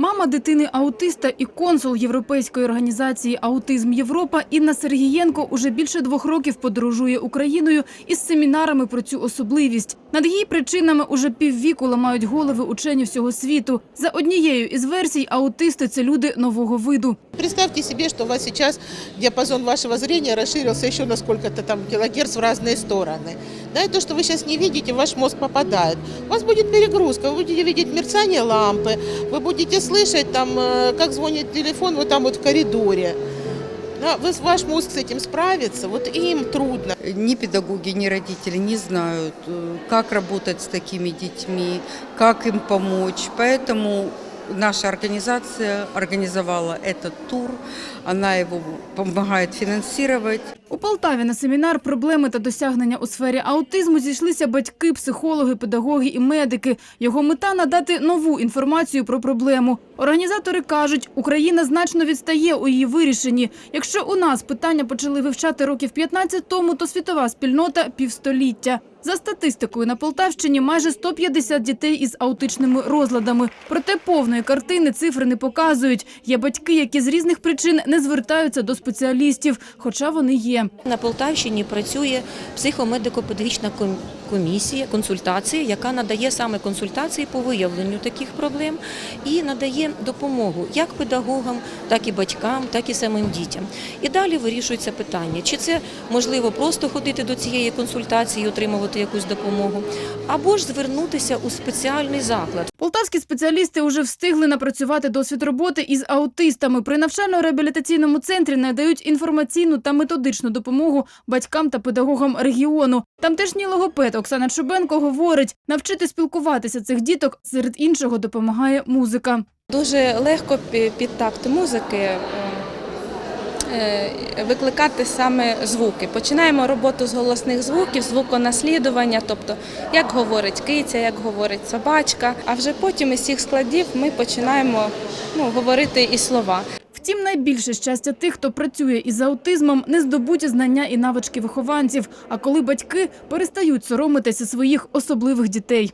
Мама дитини аутиста і консул Європейської організації Аутизм Європа Інна Сергієнко уже більше двох років подорожує Україною із семінарами про цю особливість. Над її причинами уже піввіку ламають голови учені всього світу. За однією із версій, аутисти це люди нового виду. Представьте себе, что у вас сейчас диапазон вашего зрения расширился еще на сколько-то там килогерц в разные стороны. Да, и то, что вы сейчас не видите, в ваш мозг попадает. У вас будет перегрузка, вы будете видеть мерцание лампы, вы будете слышать, там, э, как звонит телефон вот там вот в коридоре. Да, вы, ваш мозг с этим справится, вот им трудно. Ни педагоги, ни родители не знают, э, как работать с такими детьми, как им помочь. Поэтому наша организация организовала этот тур. Она его помогает финансировать. У Полтаві на семінар проблеми та досягнення у сфері аутизму зійшлися батьки, психологи, педагоги і медики. Його мета надати нову інформацію про проблему. Організатори кажуть, Україна значно відстає у її вирішенні. Якщо у нас питання почали вивчати років 15 тому, то світова спільнота півстоліття. За статистикою на Полтавщині майже 150 дітей із аутичними розладами. Проте повної картини цифри не показують. Є батьки, які з різних причин не звертаються до спеціалістів, хоча вони є. На Полтавщині працює психомедико-педагогічна комісія, консультація, яка надає саме консультації по виявленню таких проблем і надає допомогу як педагогам, так і батькам, так і самим дітям. І далі вирішується питання, чи це можливо просто ходити до цієї консультації і отримувати якусь допомогу, або ж звернутися у спеціальний заклад. Полтавські спеціалісти вже встигли напрацювати досвід роботи із аутистами. При навчально-реабілітаційному центрі надають інформаційну та методичну допомогу батькам та педагогам регіону. Тамтешній логопед Оксана Чубенко говорить, навчити спілкуватися цих діток серед іншого допомагає музика. Дуже легко під такт музики е, викликати саме звуки. Починаємо роботу з голосних звуків, звуконаслідування, тобто як говорить киця, як говорить собачка. А вже потім із цих складів ми починаємо ну, говорити і слова. Втім, найбільше щастя тих, хто працює із аутизмом, не здобуті знання і навички вихованців, а коли батьки перестають соромитися своїх особливих дітей.